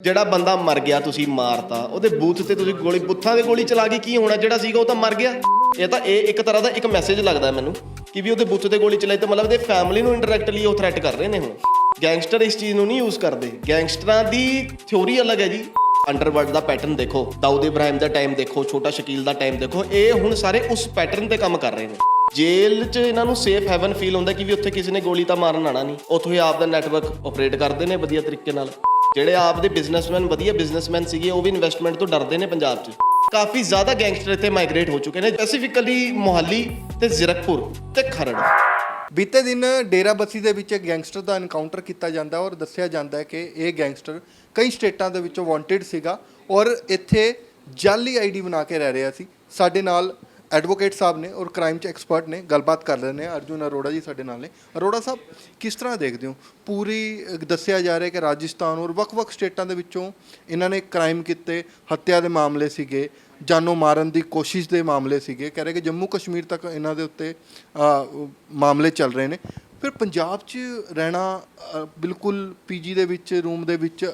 ਜਿਹੜਾ ਬੰਦਾ ਮਰ ਗਿਆ ਤੁਸੀਂ ਮਾਰਤਾ, ਉਹਦੇ ਬੂਥ ਤੇ ਤੁਸੀਂ ਗੋਲੀ, ਬੁੱਥਾਂ ਦੇ ਗੋਲੀ ਚਲਾ ਕੇ ਕੀ ਹੋਣਾ, ਜਿਹੜਾ ਸੀਗਾ ਉਹ ਤਾਂ ਮਰ ਗਿਆ। ਇਹ ਤਾਂ ਇਹ ਇੱਕ ਤਰ੍ਹਾਂ ਦਾ ਇੱਕ ਮੈਸੇਜ ਲੱਗਦਾ ਮੈਨੂੰ ਕਿ ਵੀ ਉਹਦੇ ਬੁੱਥ ਤੇ ਗੋਲੀ ਚਲਾਈ ਤਾਂ ਮਤਲਬ ਇਹਦੇ ਫੈਮਿਲੀ ਨੂੰ ਇੰਡਾਇਰੈਕਟਲੀ ਉਹ ਥ੍ਰੈਟ ਕਰ ਰਹੇ ਨੇ ਹੁਣ। ਗੈਂਗਸਟਰ ਇਸ ਚੀਜ਼ ਨੂੰ ਨਹੀਂ ਯੂਜ਼ ਕਰਦੇ। ਗੈਂਗਸਟਰਾਂ ਦੀ ਥਿਉਰੀ ਅਲੱਗ ਹੈ ਜੀ। ਅੰਡਰਵਰਲਡ ਦਾ ਪੈਟਰਨ ਦੇਖੋ ਦਾਊਦ ਇਬਰਾਹਿਮ ਦਾ ਟਾਈਮ ਦੇਖੋ, ਛੋਟਾ ਸ਼ਕੀਲ ਦਾ ਟਾਈਮ ਦੇਖੋ, ਇਹ ਹੁਣ ਸਾਰੇ ਉਸ ਪੈਟਰਨ ਤੇ ਕੰਮ ਕਰ ਰਹੇ ਨੇ। ਜੇਲ੍ਹ 'ਚ ਇਹਨਾਂ ਨੂੰ ਸੇਫ ਹੈਵਨ ਫੀਲ ਹੁੰਦਾ ਕਿ ਵੀ ਉੱਥੇ ਕਿਸੇ ਨੇ ਗੋਲੀ ਤਾਂ ਮਾਰਨ ਆਣਾ ਨਹੀਂ। ਉੱਥੋਂ ਹੀ ਆਪ ਦਾ ਨੈਟਵਰਕ ਆਪਰੇਟ ਕਰਦੇ ਨੇ ਵਧੀਆ ਤਰੀਕੇ ਨਾਲ। ਜਿਹੜੇ ਆਪ ਦੇ ਬਿਜ਼ਨਸਮੈਨ ਵਧੀਆ ਬਿਜ਼ਨਸਮੈਨ ਸੀਗੇ, ਉਹ ਵੀ ਇਨਵੈਸਟਮੈਂਟ ਤੋਂ ਡਰਦੇ ਨੇ ਪੰਜਾਬ 'ਚ। ਕਾਫੀ ਜ਼ਿਆਦਾ ਗੈਂਗਸਟਰ ਇੱਥੇ ਮਾਈਗ੍ਰੇਟ ਹੋ ਚੁੱਕੇ ਨੇ ਸਪੈਸੀਫਿਕਲੀ ਮੋਹਾਲੀ ਤੇ ਜ਼ਿਰਕਪੁਰ ਤੇ ਖਰੜ। ਬੀਤੇ ਦਿਨ ਡੇਰਾਬੱਸੀ ਦੇ ਵਿੱਚ ਗੈਂਗਸਟਰ ਦਾ ਐਨਕਾਊਂਟਰ ਕੀਤਾ ਜਾਂਦਾ ਔਰ ਦੱਸਿਆ ਜਾਂਦਾ ਹੈ ਕਿ ਇਹ ਗੈਂਗਸਟਰ ਕਈ ਸਟੇਟਾਂ ਦੇ ਵਿੱਚੋਂ ਵਾਂਟਡ ਸੀਗਾ ਔਰ ਇੱਥੇ ਜਾਲੀ ਆਈਡੀ ਬਣਾ ਕੇ ਰਹਿ ਰਿਹਾ ਸੀ। ਸਾਡੇ ਨਾਲ ਐਡਵੋਕੇਟ ਸਾਹਿਬ ਨੇ ਔਰ ਕ੍ਰਾਈਮ 'ਚ ਐਕਸਪਰਟ ਨੇ ਗੱਲਬਾਤ ਕਰ ਰਹੇ ਨੇ ਅਰਜੁਨ ਅਰੋੜਾ ਜੀ ਸਾਡੇ ਨਾਲ ਨੇ। ਅਰੋੜਾ ਸਾਹਿਬ ਕਿਸ ਤਰ੍ਹਾਂ ਦੇਖਦੇ ਹੋ? ਪੂਰੀ ਦੱਸਿਆ ਜਾ ਰਿਹਾ ਕਿ ਰਾਜਸਥਾਨ ਔਰ ਵੱਖ-ਵੱਖ ਸਟੇਟਾਂ ਦੇ ਵਿੱਚੋਂ ਇਹਨਾਂ ਨੇ ਕ੍ਰਾਈਮ ਕੀਤੇ ਹੱਤਿਆ ਦੇ ਮਾਮਲੇ ਸੀਗੇ ਜਾਨੋਂ ਮਾਰਨ ਦੀ ਕੋਸ਼ਿਸ਼ ਦੇ ਮਾਮਲੇ ਸੀਗੇ। ਕਹਿ ਰਹੇ ਕਿ ਜੰਮੂ ਕਸ਼ਮੀਰ ਤੱਕ ਇਹਨਾਂ ਦੇ ਉੱਤੇ ਮਾਮਲੇ ਚੱਲ ਰਹੇ ਨੇ। ਫਿਰ ਪੰਜਾਬ 'ਚ ਰਹਿਣਾ ਅ, ਬਿਲਕੁਲ ਪੀਜੀ ਦੇ ਵਿੱਚ ਰੂਮ ਦੇ ਵਿੱਚ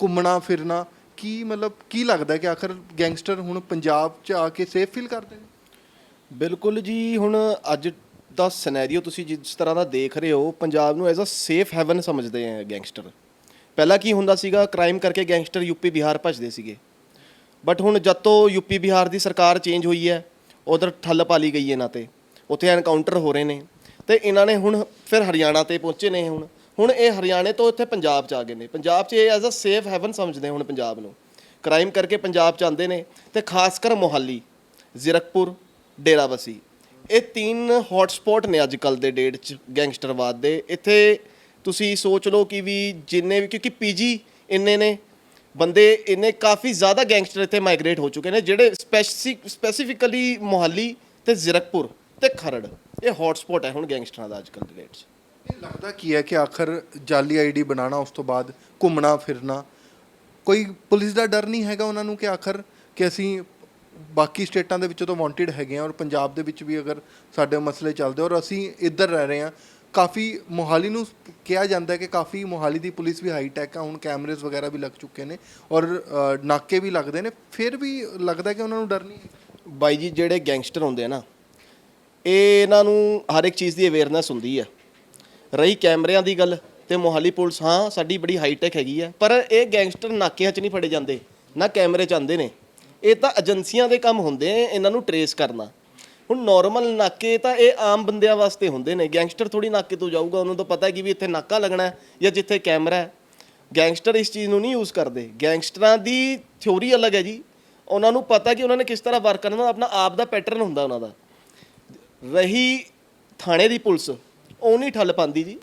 ਘੁੰਮਣਾ ਫਿਰਨਾ ਕੀ ਮਤਲਬ ਕੀ ਲੱਗਦਾ ਕਿ ਆਖਰ ਗੈਂਗਸਟਰ ਹੁਣ ਪੰਜਾਬ 'ਚ ਆ ਕੇ ਸੇਫ ਫੀਲ ਕਰਦੇ ਨੇ? ਬਿਲਕੁਲ ਜੀ, ਹੁਣ ਅੱਜ ਦਾ ਸਿਨੈਰੀਓ ਤੁਸੀਂ ਜਿਸ ਤਰ੍ਹਾਂ ਦਾ ਦੇਖ ਰਹੇ ਹੋ, ਪੰਜਾਬ ਨੂੰ ਐਜ਼ ਅ ਸੇਫ ਹੈਵਨ ਸਮਝਦੇ ਆ ਗੈਂਗਸਟਰ ਪਹਿਲਾਂ ਕੀ ਹੁੰਦਾ ਸੀਗਾ ਕ੍ਰਾਈਮ ਕਰਕੇ ਗੈਂਗਸਟਰ ਯੂਪੀ ਬਿਹਾਰ ਭੱਜਦੇ ਸੀਗੇ। ਬਟ ਹੁਣ ਜਦ ਤੋਂ ਯੂਪੀ ਬਿਹਾਰ ਦੀ ਸਰਕਾਰ ਚੇਂਜ ਹੋਈ ਹੈ, ਉਧਰ ਠੱਲ ਪਾਲੀ ਗਈ ਹੈ ਇਹਨਾਂ ਤੇ, ਉੱਥੇ ਐਨਕਾਊਂਟਰ ਹੋ ਰਹੇ ਨੇ। ਤੇ ਇਹਨਾਂ ਨੇ ਹੁਣ ਫਿਰ ਹਰਿਆਣਾ ਤੇ ਪਹੁੰਚੇ ਨੇ ਹੁਣ। ਹੁਣ ਇਹ ਹਰਿਆਣੇ ਤੋਂ ਇੱਥੇ ਪੰਜਾਬ ਚ ਆ ਗਏ ਨੇ। ਪੰਜਾਬ ਚ ਇਹ ਐਜ਼ ਅ ਸੇਫ ਹੈਵਨ ਸਮਝਦੇ ਹੁਣ ਪੰਜਾਬ ਨੂੰ। ਕ੍ਰਾਈਮ ਕਰਕੇ ਪੰਜਾਬ ਚ ਆਉਂਦੇ ਨੇ। ਤੇ ਖਾਸ ਕਰ ਮੋਹਾਲੀ, ਜ਼ਿਰਕਪੁਰ ਡੇਰਾਬੱਸੀ ਇਹ ਤਿੰਨ ਹੌਟ ਨੇ ਅੱਜ ਕੱਲ ਦੇ ਡੇਟ 'ਚ ਗੈਂਗਸਟਰਵਾਦ ਦੇ। ਇੱਥੇ ਤੁਸੀਂ ਸੋਚ ਲਓ ਕਿ ਵੀ ਜਿੰਨੇ ਵੀ ਕਿਉਂਕਿ ਪੀਜੀ ਇੰਨੇ ਨੇ। ਬੰਦੇ ਇੰਨੇ ਕਾਫੀ ਜ਼ਿਆਦਾ ਗੈਂਗਸਟਰ ਇੱਥੇ ਮਾਈਗ੍ਰੇਟ ਹੋ ਚੁੱਕੇ ਨੇ, ਜਿਹੜੇ ਸਪੈਸੀਫਿਕਲੀ ਮੋਹਾਲੀ ਤੇ ਜ਼ਿਰਕਪੁਰ ਤੇ ਖਰੜ। ਇਹ ਹੌਟ ਹੈ ਹੁਣ ਗੈਂਗਸਟਰਾਂ ਦਾ ਅੱਜ ਕੱਲ ਦੇ ਡੇਟ 'ਚ। ਇਹ ਲੱਗਦਾ ਕੀ ਹੈ ਕਿ ਆਖਰ ਜਾਲੀ ਆਈਡੀ ਬਣਾਉਣਾ, ਉਸ ਤੋਂ ਬਾਅਦ ਘੁੰਮਣਾ, ਫਿਰਨਾ। ਕੋਈ ਪੁਲਿਸ ਦਾ ਡਰ ਨਹੀਂ ਹੈਗਾ ਉਹਨਾਂ ਨੂੰ ਕਿ ਆਖਰ ਕਿ ਅਸੀਂ ਬਾਕੀ ਸਟੇਟਾਂ ਦੇ ਵਿੱਚੋਂ ਤਾਂ ਵਾਂਟਡ ਹੈਗੇ ਆ ਔਰ ਪੰਜਾਬ ਦੇ ਵਿੱਚ ਵੀ ਅਗਰ ਸਾਡੇ ਮਸਲੇ ਚੱਲਦੇ ਔਰ ਅਸੀਂ ਇੱਧਰ ਰਹਿ ਰਹੇ ਹਾਂ ਕਾਫੀ ਮੋਹਾਲੀ ਨੂੰ ਕਿਹਾ ਜਾਂਦਾ ਹੈ ਕਿ ਕਾਫੀ ਮੋਹਾਲੀ ਦੀ ਪੁਲਿਸ ਵੀ ਹਾਈ ਟੈਕ ਆ, ਹੁਣ ਕੈਮਰੇਜ਼ ਵਗੈਰਾ ਵੀ ਲੱਗ ਚੁੱਕੇ ਨੇ ਔਰ ਨਾਕੇ ਵੀ ਲੱਗਦੇ ਨੇ, ਫਿਰ ਵੀ ਲੱਗਦਾ ਕਿ ਉਹਨਾਂ ਨੂੰ ਡਰ ਨਹੀਂ ਬਾਈ ਜੀ, ਜਿਹੜੇ ਗੈਂਗਸਟਰ ਹੁੰਦੇ ਆ ਨਾ, ਇਹ ਇਹਨਾਂ ਨੂੰ ਹਰ ਇੱਕ ਚੀਜ਼ ਦੀ ਅਵੇਅਰਨੈਸ ਹੁੰਦੀ ਹੈ ਰਹੀ ਕੈਮਰਿਆਂ ਦੀ ਗੱਲ ਤੇ ਮੋਹਾਲੀ ਪੁਲਿਸ, ਹਾਂ, ਸਾਡੀ ਬੜੀ ਹਾਈ ਟੈਕ ਹੈਗੀ ਆ, ਪਰ ਇਹ ਗੈਂਗਸਟਰ ਨਾਕਿਆਂ 'ਚ ਨਹੀਂ ਫੜੇ ਜਾਂਦੇ, ਨਾ ਕੈਮਰੇ 'ਚ ਆਉਂਦੇ ਨੇ। ਇਹ ਤਾਂ ਏਜੰਸੀਆਂ ਦੇ ਕੰਮ ਹੁੰਦੇ ਆ, ਇਹਨਾਂ ਨੂੰ ਟਰੇਸ ਕਰਨਾ। ਹੁਣ ਨਾਰਮਲ ਨਾਕੇ ਤਾਂ ਇਹ ਆਮ ਬੰਦਿਆਂ ਵਾਸਤੇ ਹੁੰਦੇ ਨੇ। ਗੈਂਗਸਟਰ ਥੋੜੀ ਨਾਕੇ ਤੋਂ ਜਾਊਗਾ, ਉਹਨੂੰ ਤਾਂ ਪਤਾ ਕਿ ਵੀ ਇੱਥੇ ਨਾਕਾ ਲੱਗਣਾ ਜਾਂ ਜਿੱਥੇ ਕੈਮਰਾ ਹੈ। ਗੈਂਗਸਟਰ ਇਸ ਚੀਜ਼ ਨੂੰ ਨਹੀਂ ਯੂਜ਼ ਕਰਦੇ। ਗੈਂਗਸਟਰਾਂ ਦੀ ਥਿਉਰੀ ਅਲੱਗ ਹੈ ਜੀ। ਉਹਨਾਂ ਨੂੰ ਪਤਾ ਕਿ ਉਹਨਾਂ ਨੇ ਕਿਸ ਤਰ੍ਹਾਂ ਵਰਕ ਕਰਨਾ, ਆਪਣਾ ਆਪ ਦਾ ਪੈਟਰਨ ਹੁੰਦਾ ਉਹਨਾਂ ਦਾ। ਰਹੀ ਥਾਣੇ ਦੀ ਪੁਲਿਸ, ਉਹ ਨਹੀਂ ਠੱਲ ਪਾਉਂਦੀ ਜੀ।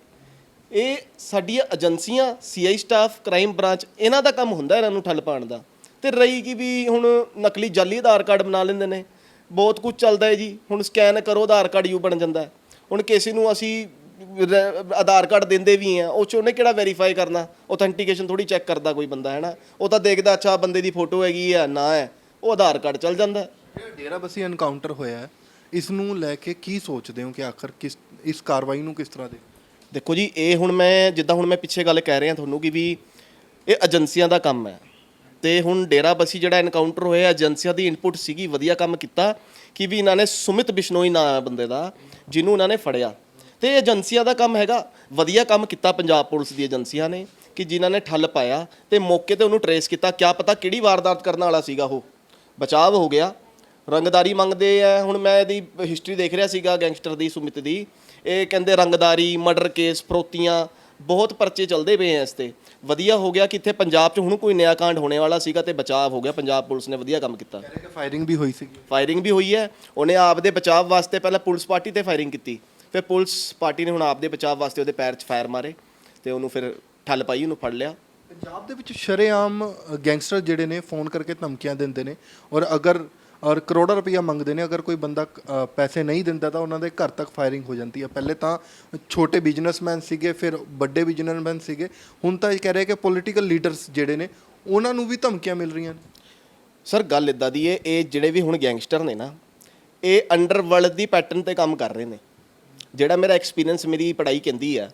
ਇਹ ਸਾਡੀਆਂ ਏਜੰਸੀਆਂ ਸੀਆਈ ਸਟਾਫ ਕ੍ਰਾਈਮ ਬ੍ਰਾਂਚ ਇਹਨਾਂ ਦਾ ਕੰਮ ਹੁੰਦਾ ਇਹਨਾਂ ਨੂੰ ਠੱਲ ਪਾਉਣ ਦਾ। ਤੇ ਰਹੀ ਕਿ ਵੀ ਹੁਣ ਨਕਲੀ ਜਾਲੀ ਆਧਾਰ ਕਾਰਡ ਬਣਾ ਲੈਂਦੇ ਨੇ। ਬਹੁਤ ਕੁਝ ਚੱਲਦਾ ਹੈ ਜੀ। ਹੁਣ ਸਕੈਨ ਕਰੋ ਆਧਾਰ ਕਾਰਡ ਯੂ ਬਣ ਜਾਂਦਾ। ਹੁਣ ਕਿਸੇ ਨੂੰ ਅਸੀਂ ਰ- ਆਧਾਰ ਕਾਰਡ ਦਿੰਦੇ ਵੀ ਆ ਉਹ ਚ ਉਹਨੇ ਕਿਹੜਾ ਵੈਰੀਫਾਈ ਕਰਨਾ? ਆਥੈਂਟੀਕੇਸ਼ਨ ਥੋੜੀ ਚੈੱਕ ਕਰਦਾ ਕੋਈ ਬੰਦਾ ਹੈ ਨਾ? ਉਹ ਤਾਂ ਦੇਖਦਾ ਅੱਛਾ ਬੰਦੇ ਦੀ ਫੋਟੋ ਹੈਗੀ ਆ ਨਾ ਹੈ। ਉਹ ਆਧਾਰ ਕਾਰਡ ਚੱਲ ਜਾਂਦਾ ਹੈ। ਜਿਹੜਾ ਡੇਰਾਬੱਸੀ ਐਨਕਾਊਂਟਰ ਹੋਇਆ ਹੈ ਇਸ ਨੂੰ ਲੈ ਕੇ ਕੀ ਸੋਚਦੇ ਹੋ ਕਿ ਆਖਰ ਕਿਸ ਇਸ ਕਾਰਵਾਈ ਨੂੰ ਕਿਸ ਤਰ੍ਹਾਂ ਦੇ? ਦੇਖੋ ਜੀ ਇਹ ਹੁਣ ਮੈਂ ਜਿੱਦਾਂ ਹੁਣ ਮੈਂ ਪਿੱਛੇ ਗੱਲ ਕਹਿ ਰਿਹਾ ਤੁਹਾਨੂੰ ਕਿ ਵੀ ਇਹ ਏਜੰਸੀਆਂ ਦਾ ਕੰਮ ਹੈ। ਤੇ ਹੁਣ ਡੇਰਾਬਸੀ ਜਿਹੜਾ ਐਨਕਾਊਂਟਰ ਹੋਇਆ ਏਜੰਸੀਆਂ ਦੀ ਇਨਪੁਟ ਸੀਗੀ, ਵਧੀਆ ਕੰਮ ਕੀਤਾ ਕਿ ਵੀ ਇਹਨਾਂ ਨੇ ਸੁਮਿਤ ਬਿਸ਼ਨੋਈ ਨਾਂ ਬੰਦੇ ਦਾ, ਜਿਹਨੂੰ ਇਹਨਾਂ ਨੇ ਫੜਿਆ। ਤੇ ਏਜੰਸੀਆਂ ਦਾ ਕੰਮ ਹੈਗਾ, ਵਧੀਆ ਕੰਮ ਕੀਤਾ ਪੰਜਾਬ ਪੁਲਿਸ ਦੀ ਏਜੰਸੀਆਂ ਨੇ, ਕਿ ਜਿਨ੍ਹਾਂ ਨੇ ਠੱਲ ਪਾਇਆ ਤੇ ਮੌਕੇ ਤੇ ਉਹਨੂੰ ਟਰੇਸ ਕੀਤਾ। ਕਿਆ ਪਤਾ ਕਿਹੜੀ ਵਾਰਦਾਤ ਕਰਨ ਵਾਲਾ ਸੀਗਾ ਉਹ। ਬਚਾਵ ਹੋ ਗਿਆ। ਰੰਗਦਾਰੀ ਮੰਗਦੇ ਆ। ਹੁਣ ਮੈਂ ਇਹਦੀ ਹਿਸਟਰੀ ਦੇਖ ਰਿਹਾ ਸੀਗਾ ਗੈਂਗਸਟਰ ਦੀ, ਸੁਮਿਤ ਦੀ। ਇਹ ਕਹਿੰਦੇ ਰੰਗਦਾਰੀ ਮਰਡਰ ਕੇਸ ਫਰੋਤੀਆਂ, ਬਹੁਤ ਪਰਚੇ ਚੱਲਦੇ ਪਏ ਆ ਇਸ ਤੇ। ਵਧੀਆ ਹੋ ਗਿਆ ਕਿ ਇੱਥੇ ਪੰਜਾਬ 'ਚ ਹੁਣ ਕੋਈ ਨਿਆ ਕਾਂਡ ਹੋਣੇ ਵਾਲਾ ਸੀਗਾ ਤੇ ਬਚਾਅ ਹੋ ਗਿਆ ਪੰਜਾਬ ਪੁਲਿਸ ਨੇ ਵਧੀਆ ਕੰਮ ਕੀਤਾ। ਕਿ ਫਾਇਰਿੰਗ ਵੀ ਹੋਈ ਸੀਗੀ। ਫਾਇਰਿੰਗ ਵੀ ਹੋਈ ਹੈ ਉਹਨੇ ਆਪ ਦੇ ਬਚਾਅ ਵਾਸਤੇ ਪਹਿਲਾਂ ਪੁਲਿਸ ਪਾਰਟੀ ਤੇ ਫਾਇਰਿੰਗ ਕੀਤੀ ਫਿਰ ਪੁਲਿਸ ਪਾਰਟੀ ਨੇ ਹੁਣ ਆਪ ਦੇ ਬਚਾਅ ਵਾਸਤੇ ਉਹਦੇ ਪੈਰ 'ਚ ਫਾਇਰ ਮਾਰੇ ਤੇ ਉਹਨੂੰ ਫਿਰ ਠੱਲ ਪਾਈ ਉਹਨੂੰ ਫੜ ਲਿਆ। ਪੰਜਾਬ ਦੇ ਵਿੱਚ ਸ਼ਰੇਆਮ ਗੈਂਗਸਟਰ ਜਿਹੜੇ ਨੇ ਫੋਨ ਕਰਕੇ ਧਮਕੀਆਂ ਦਿੰਦੇ ਨੇ ਔਰ ਅਗਰ ਔਰ ਕਰੋੜਾਂ ਰੁਪਈਆ ਮੰਗਦੇ ਨੇ ਅਗਰ ਕੋਈ ਬੰਦਾ ਅ, ਪੈਸੇ ਨਹੀਂ ਦਿੰਦਾ ਤਾਂ ਉਹਨਾਂ ਦੇ ਘਰ ਤੱਕ ਫਾਇਰਿੰਗ ਹੋ ਜਾਂਦੀ ਹੈ। ਪਹਿਲੇ ਤਾਂ ਛੋਟੇ ਬਿਜ਼ਨਸਮੈਨ ਸੀਗੇ ਫਿਰ ਵੱਡੇ ਬਿਜ਼ਨਸਮੈਨ ਸੀਗੇ। ਹੁਣ ਤਾਂ ਇਹ ਕਹਿ ਰਹੇ ਕਿ ਪੋਲੀਟੀਕਲ ਲੀਡਰਸ ਜਿਹੜੇ ਨੇ ਉਹਨਾਂ ਨੂੰ ਵੀ ਧਮਕੀਆਂ ਮਿਲ ਰਹੀਆਂ ਨੇ। ਸਰ ਗੱਲ ਇਦਾਂ ਦੀ ਹੈ ਇਹ ਜਿਹੜੇ ਵੀ ਹੁਣ ਗੈਂਗਸਟਰ ਨੇ ਨਾ ਇਹ ਅੰਡਰਵਰਲਡ ਦੀ ਪੈਟਰਨ ਤੇ ਕੰਮ ਕਰ ਰਹੇ ਨੇ। ਜਿਹੜਾ ਮੇਰਾ ਐਕਸਪੀਰੀਅੰਸ ਮੇਰੀ ਪੜ੍ਹਾਈ ਕਹਿੰਦੀ ਆ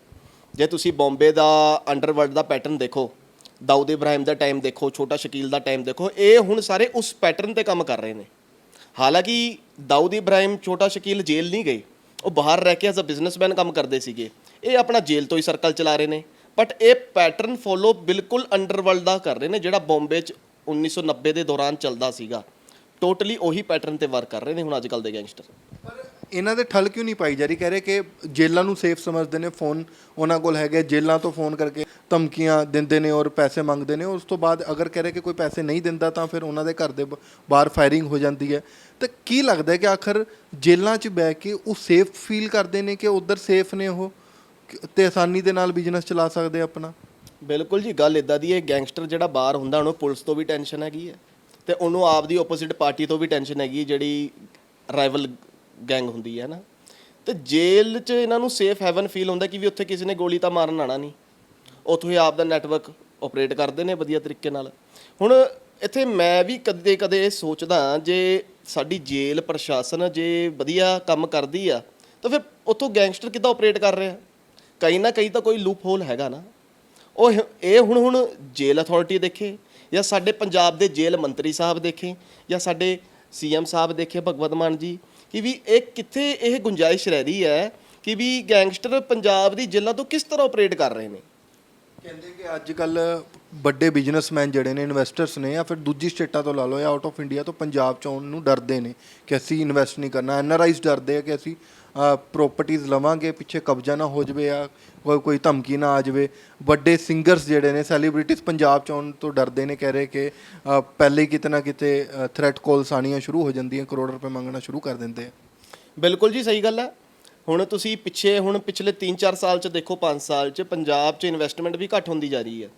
ਜੇ ਤੁਸੀਂ ਬੰਬੇ ਦਾ ਅੰਡਰਵਰਲਡ ਦਾ ਪੈਟਰਨ ਦੇਖੋ ਦਾਊਦ ਇਬਰਾਹਿਮ ਦਾ ਟਾਈਮ ਦੇਖੋ ਛੋਟਾ ਸ਼ਕੀਲ ਦਾ ਟਾਈਮ ਦੇਖੋ ਇਹ ਹੁਣ ਸਾਰੇ ਉਸ ਪੈਟਰਨ ਤੇ ਕੰਮ ਕਰ ਰਹੇ ਨੇ। ਹਾਲਾਂਕਿ ਦਾਊਦ ਇਬਰਾਹਿਮ ਛੋਟਾ ਸ਼ਕੀਲ ਜੇਲ੍ਹ ਨਹੀਂ ਗਏ, ਉਹ ਬਾਹਰ ਰਹਿ ਕੇ ਐਜ਼ ਅ ਬਿਜ਼ਨਸਮੈਨ ਕੰਮ ਕਰਦੇ ਸੀਗੇ। ਇਹ ਆਪਣਾ ਜੇਲ੍ਹ ਤੋਂ ਹੀ ਸਰਕਲ ਚਲਾ ਰਹੇ ਨੇ। ਬਟ ਇਹ ਪੈਟਰਨ ਫੋਲੋ ਬਿਲਕੁਲ ਅੰਡਰਵਰਲਡ ਦਾ ਕਰ ਰਹੇ ਨੇ, ਜਿਹੜਾ ਬੰਬੇ 'ਚ 1990 ਦੇ ਦੌਰਾਨ ਚੱਲਦਾ ਸੀਗਾ। ਟੋਟਲੀ ਉਹੀ ਪੈਟਰਨ ਤੇ ਵਰਕ ਕਰ ਰਹੇ ਨੇ ਹੁਣ ਅੱਜ ਕੱਲ ਦੇ ਗੈਂਗਸਟਰ ਇਹਨਾਂ ਦੇ ਠੱਲ ਕਿਉਂ ਨਹੀਂ ਪਾਈ ਜਾ ਰਹੀ? ਕਹਿ ਰਹੇ ਕਿ ਜੇਲਾਂ ਨੂੰ ਸੇਫ ਸਮਝਦੇ ਨੇ ਫੋਨ ਉਹਨਾਂ ਕੋਲ ਹੈਗੇ ਜੇਲ੍ਹਾਂ ਤੋਂ ਫੋਨ ਕਰਕੇ ਧਮਕੀਆਂ ਦਿੰਦੇ ਨੇ ਔਰ ਪੈਸੇ ਮੰਗਦੇ ਨੇ। ਉਸ ਤੋਂ ਬਾਅਦ ਅਗਰ ਕਹਿ ਰਹੇ ਕਿ ਕੋਈ ਪੈਸੇ ਨਹੀਂ ਦਿੰਦਾ ਤਾਂ ਫਿਰ ਉਹਨਾਂ ਦੇ ਘਰ ਦੇ ਬ- ਬਾਹਰ ਫਾਇਰਿੰਗ ਹੋ ਜਾਂਦੀ ਹੈ। ਤਾਂ ਕੀ ਲੱਗਦਾ ਹੈ ਕਿ ਆਖਰ ਜੇਲ੍ਹਾਂ 'ਚ ਬਹਿ ਕੇ ਉਹ ਸੇਫ ਫੀਲ ਕਰਦੇ ਨੇ ਕਿ ਉਧਰ ਸੇਫ ਨੇ ਉਹ? ਕਿ- ਤੇ ਆਸਾਨੀ ਦੇ ਨਾਲ ਬਿਜ਼ਨਸ ਚਲਾ ਸਕਦੇ ਆਪਣਾ? ਬਿਲਕੁਲ ਜੀ ਗੱਲ ਇਦਾਂ ਦੀ ਹੈ ਗੈਂਗਸਟਰ ਜਿਹੜਾ ਬਾਹਰ ਹੁੰਦਾ ਉਹਨੂੰ ਪੁਲਿਸ ਤੋਂ ਵੀ ਟੈਨਸ਼ਨ ਹੈਗੀ ਹੈ। ਤੇ ਉਹਨੂੰ ਆਪਦੀ ਆਪੋਜ਼ਿਟ ਪਾਰਟੀ ਤੋਂ ਵੀ ਟੈਨਸ਼ਨ ਹੈਗੀ ਹੈ, ਜਿਹੜੀ ਰਾਈਵਲ ਗੈਂਗ ਹੁੰਦੀ ਹੈ ਨਾ। ਤੇ ਜੇਲ੍ਹ 'ਚ ਇਹਨਾਂ ਨੂੰ ਸੇਫ ਹੈਵਨ ਫੀਲ ਹੁੰਦਾ ਕਿ ਵੀ ਉੱਥੇ ਕਿਸੇ ਨੇ ਗੋਲੀ ਤਾਂ ਮਾਰਨ ਆਣਾ ਨਹੀਂ। ਉੱਥੋਂ ਹੀ ਆਪ ਦਾ ਨੈਟਵਰਕ ਆਪਰੇਟ ਕਰਦੇ ਨੇ ਵਧੀਆ ਤਰੀਕੇ ਨਾਲ। ਹੁਣ ਇੱਥੇ ਮੈਂ ਵੀ ਕਦੇ ਕਦੇ ਇਹ ਸੋਚਦਾ ਜੇ ਸਾਡੀ ਜੇਲ੍ਹ ਪ੍ਰਸ਼ਾਸਨ ਜੇ ਵਧੀਆ ਕੰਮ ਕਰਦੀ ਆ, ਤਾਂ ਫਿਰ ਉੱਥੋਂ ਗੈਂਗਸਟਰ ਕਿੱਦਾਂ ਆਪਰੇਟ ਕਰ ਰਿਹਾ? ਕਈ ਨਾ ਕਈ ਤਾਂ ਕੋਈ ਲੂਪ ਹੋਲ ਹੈਗਾ ਨਾ। ਉਹ ਇਹ ਹੁਣ ਹੁਣ ਜੇਲ੍ਹ ਅਥਾਰਟੀ ਦੇਖੇ, ਜਾਂ ਸਾਡੇ ਪੰਜਾਬ ਦੇ ਜੇਲ੍ਹ ਮੰਤਰੀ ਸਾਹਿਬ ਦੇਖੇ, ਜਾਂ ਸਾਡੇ ਸੀਐਮ ਸਾਹਿਬ ਦੇਖੇ, ਭਗਵਤ ਮਾਨ ਜੀ ਕਿ ਵੀ ਇਹ ਕਿੱਥੇ ਇਹ ਗੁੰਜਾਇਸ਼ ਰਹਿ ਰਹੀ ਹੈ ਕਿ ਵੀ ਗੈਂਗਸਟਰ ਪੰਜਾਬ ਦੀ ਜੇਲ੍ਹਾਂ ਤੋਂ ਕਿਸ ਤਰ੍ਹਾਂ ਆਪਰੇਟ ਕਰ ਰਹੇ ਨੇ। ਕਹਿੰਦੇ ਕਿ ਅੱਜ ਕੱਲ ਵੱਡੇ ਬਿਜ਼ਨਸਮੈਨ ਜਿਹੜੇ ਨੇ ਇਨਵੈਸਟਰਸ ਨੇ ਜਾਂ ਫਿਰ ਦੂਜੀ ਸਟੇਟਾਂ ਤੋਂ ਲਾ ਲਓ ਜਾਂ ਆਊਟ ਆਫ ਇੰਡੀਆ ਤੋਂ ਪੰਜਾਬ ਚ ਆਉਣ ਨੂੰ ਡਰਦੇ ਨੇ ਕਿ ਅਸੀਂ ਇਨਵੈਸਟ ਨਹੀਂ ਕਰਨਾ। ਐਨਆਰਆਈਜ਼ ਡਰਦੇ ਆ ਕਿ ਅਸੀਂ ਪ੍ਰਾਪਰਟੀਆਂ ਲਵਾਂਗੇ, ਪਿੱਛੇ ਕਬਜ਼ਾ ਨਾ ਹੋ ਜਾਵੇ ਜਾਂ ਕੋਈ ਕੋਈ ਧਮਕੀ ਨਾ ਆ ਜਾਵੇ। ਵੱਡੇ ਸਿੰਗਰਸ ਜਿਹੜੇ ਨੇ ਸੈਲੀਬ੍ਰਿਟੀਜ਼ ਪੰਜਾਬ ਚ ਆਉਣ ਤੋਂ ਡਰਦੇ ਨੇ, ਕਹਿ ਰਹੇ ਕਿ ਪਹਿਲੇ ਕਿਤੇ ਨਾ ਕਿਤੇ ਥ੍ਰੈਟ ਕਾਲਸ ਆਣੀਆਂ ਸ਼ੁਰੂ ਹੋ ਜਾਂਦੀਆਂ, ਕਰੋੜ ਰੁਪਏ ਮੰਗਣਾ ਸ਼ੁਰੂ ਕਰ ਦਿੰਦੇ ਆ। ਬਿਲਕੁਲ ਜੀ, ਸਹੀ ਗੱਲ ਹੈ। ਹੁਣ ਤੁਸੀਂ ਪਿੱਛੇ ਹੁਣ ਪਿਛਲੇ 3-4 ਸਾਲ ਚ ਦੇਖੋ 5 ਸਾਲ ਚ ਪੰਜਾਬ ਚ ਇਨਵੈਸਟਮੈਂਟ ਵੀ ਘੱਟ ਹੁੰਦੀ ਜਾ ਰਹੀ ਹੈ।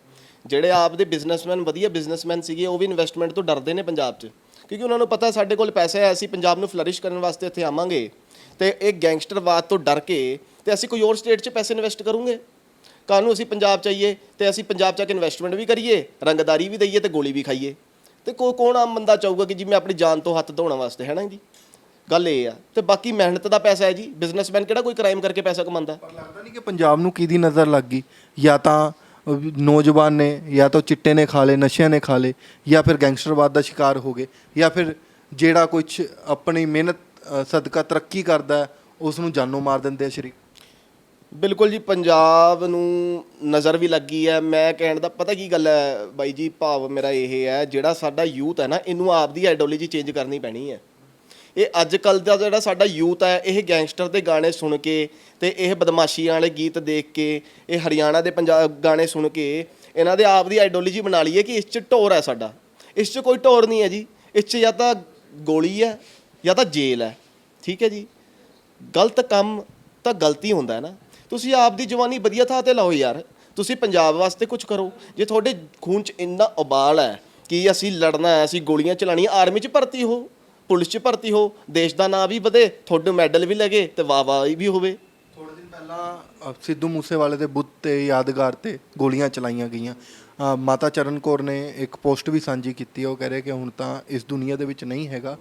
ਜਿਹੜੇ ਆਪਦੇ ਬਿਜ਼ਨਸਮੈਨ ਵਧੀਆ ਬਿਜ਼ਨਸਮੈਨ ਸੀਗੇ, ਉਹ ਵੀ ਇਨਵੈਸਟਮੈਂਟ ਤੋਂ ਡਰਦੇ ਨੇ ਪੰਜਾਬ ਚ। ਕਿਉਂਕਿ ਉਹਨਾਂ ਨੂੰ ਪਤਾ ਸਾਡੇ ਕੋਲ ਪੈਸਾ ਹੈ, ਅਸੀਂ ਪੰਜਾਬ ਨੂੰ ਫਲਰਿਸ਼ ਕਰਨ ਵਾਸਤੇ ਇੱਥੇ ਆਵਾਂਗੇ। ਤੇ ਇਹ ਗੈਂਗਸਟਰਵਾਦ ਤੋਂ ਡਰ ਕੇ ਤੇ ਅਸੀਂ ਕੋਈ ਹੋਰ ਸਟੇਟ 'ਚ ਪੈਸੇ ਇਨਵੈਸਟ ਕਰੂੰਗੇ? ਕੱਲ੍ਹ ਨੂੰ ਅਸੀਂ ਪੰਜਾਬ ਚਾਹੀਏ ਤੇ ਅਸੀਂ ਪੰਜਾਬ 'ਚ ਆ ਕੇ ਇਨਵੈਸਟਮੈਂਟ ਵੀ ਕਰੀਏ, ਰੰਗਦਾਰੀ ਵੀ ਦਈਏ ਤੇ ਗੋਲੀ ਵੀ ਖਾਈਏ। ਤੇ ਕੋ, ਕੌਣ ਆਮ ਬੰਦਾ ਚਾਹੂਗਾ ਕਿ ਜੀ ਮੈਂ ਆਪਣੀ ਜਾਨ ਤੋਂ ਹੱਥ ਧੋਣ ਵਾਸਤੇ, ਹੈ ਨਾ ਜੀ? ਗੱਲ ਇਹ ਆ। ਤੇ ਬਾਕੀ ਮਿਹਨਤ ਦਾ ਪੈਸਾ ਹੈ ਜੀ। ਬਿਜ਼ਨਸਮੈਨ ਕਿਹੜਾ ਕੋਈ ਕ੍ਰਾਈਮ ਕਰਕੇ ਪੈਸਾ ਕਮਾਉਂਦਾ? ਪਰ ਲੱਗਦਾ ਨਹੀਂ ਕਿ ਪੰਜਾਬ ਨੂੰ ਕਿਹਦੀ ਨਜ਼ਰ ਲੱਗ ਗਈ? ਜਾਂ ਤਾਂ ਨੌਜਵਾਨ ਨੇ ਜਾਂ ਤਾਂ ਚਿੱਟੇ ਨੇ ਖਾ ਲਏ ਨਸ਼ਿਆਂ ਨੇ ਖਾ ਲਏ ਜਾਂ ਫਿਰ ਗੈਂਗਸਟਰਵਾਦ ਦਾ ਸ਼ਿਕਾਰ ਹੋ ਗਏ ਜਾਂ ਫਿਰ ਜਿਹੜਾ ਕੁਝ ਆਪਣੀ ਮਿਹਨਤ ਸਦਕਾ ਤਰੱਕੀ ਕਰਦਾ ਉਸ ਨੂੰ ਜਾਨੋਂ ਮਾਰ ਦਿੰਦੇ ਆ ਸ਼ਰੀਕ ਬਿਲਕੁਲ ਜੀ ਪੰਜਾਬ ਨੂੰ ਨਜ਼ਰ ਵੀ ਲੱਗੀ ਹੈ। ਮੈਂ ਕਹਿਣ ਦਾ ਪਤਾ ਕੀ ਗੱਲ ਹੈ ਬਾਈ ਜੀ ਭਾਵ ਮੇਰਾ ਇਹ ਹੈ ਜਿਹੜਾ ਸਾਡਾ ਯੂਥ ਹੈ ਨਾ ਇਹਨੂੰ ਆਪਦੀ ਆਈਡੀਓਲੋਜੀ ਚੇਂਜ ਕਰਨੀ ਪੈਣੀ ਹੈ। ਇਹ ਅੱਜ ਕੱਲ ਦਾ ਜਿਹੜਾ ਸਾਡਾ ਯੂਥ ਹੈ, ਇਹ ਗੈਂਗਸਟਰ ਦੇ ਗਾਣੇ ਸੁਣ ਕੇ ਤੇ ਇਹ ਬਦਮਾਸ਼ੀਆਂ ਵਾਲੇ ਗੀਤ ਦੇਖ ਕੇ, ਇਹ ਹਰਿਆਣਾ ਦੇ ਪੰਜਾਬ ਗਾਣੇ ਸੁਣ ਕੇ ਇਹਨਾਂ ਦੇ ਆਪ ਦੀ ਆਈਡੀਓਲੋਜੀ ਬਣਾ ਲਈ ਹੈ ਕਿ ਇਸ 'ਚ ਢੋਰ ਹੈ ਸਾਡਾ। ਇਸ 'ਚ ਕੋਈ ਢੋਰ ਨਹੀਂ ਹੈ ਜੀ। ਇਸ 'ਚ ਜਾਂ ਤਾਂ ਗੋਲੀ ਹੈ ਜਾਂ ਤਾਂ ਜੇਲ੍ਹ ਹੈ। ਠੀਕ ਹੈ ਜੀ? ਗਲਤ ਕੰਮ ਤਾਂ ਗਲਤੀ ਹੁੰਦਾ ਹੈ ਨਾ। ਤੁਸੀਂ ਆਪ ਦੀ ਜਵਾਨੀ ਵਧੀਆ ਥਾਂ ਤੇ ਲਾਓ ਯਾਰ। ਤੁਸੀਂ ਪੰਜਾਬ ਵਾਸਤੇ ਕੁਝ ਕਰੋ। ਜੇ ਤੁਹਾਡੇ ਖੂਨ 'ਚ ਇੰਨਾ ਉਬਾਲ ਹੈ ਕਿ ਅਸੀਂ ਲੜਨਾ ਹੈ, ਅਸੀਂ ਗੋਲੀਆਂ ਚਲਾਣੀਆਂ ਆਰਮੀ 'ਚ ਭਰਤੀ ਹੋ। ਪੁਲਿਸ 'ਚ ਭਰਤੀ ਹੋ ਦੇਸ਼ ਦਾ ਨਾਂ ਵੀ ਵਧੇ ਤੁਹਾਡੇ ਮੈਡਲ ਵੀ ਲੱਗੇ ਤੇ ਵਾਹ ਵਾਹ ਵੀ ਹੋਵੇ। ਥੋੜੇ ਦਿਨ ਪਹਿਲਾਂ ਸਿੱਧੂ ਮੂਸੇਵਾਲੇ ਦੇ ਬੁੱਤ ਤੇ ਯਾਦਗਾਰ ਤੇ ਗੋਲੀਆਂ ਚਲਾਈਆਂ ਗਈਆਂ। ਮਾਤਾ ਚਰਨ ਕੌਰ ਨੇ ਇੱਕ ਪੋਸਟ ਵੀ ਸਾਂਝੀ ਕੀਤੀ ਹੈ ਉਹ ਕਹਿ ਰਹੇ ਕਿ ਹੁਣ ਤਾਂ ਇਸ ਦੁਨੀਆ ਦੇ ਵਿੱਚ ਨਹੀਂ ਹੈਗਾ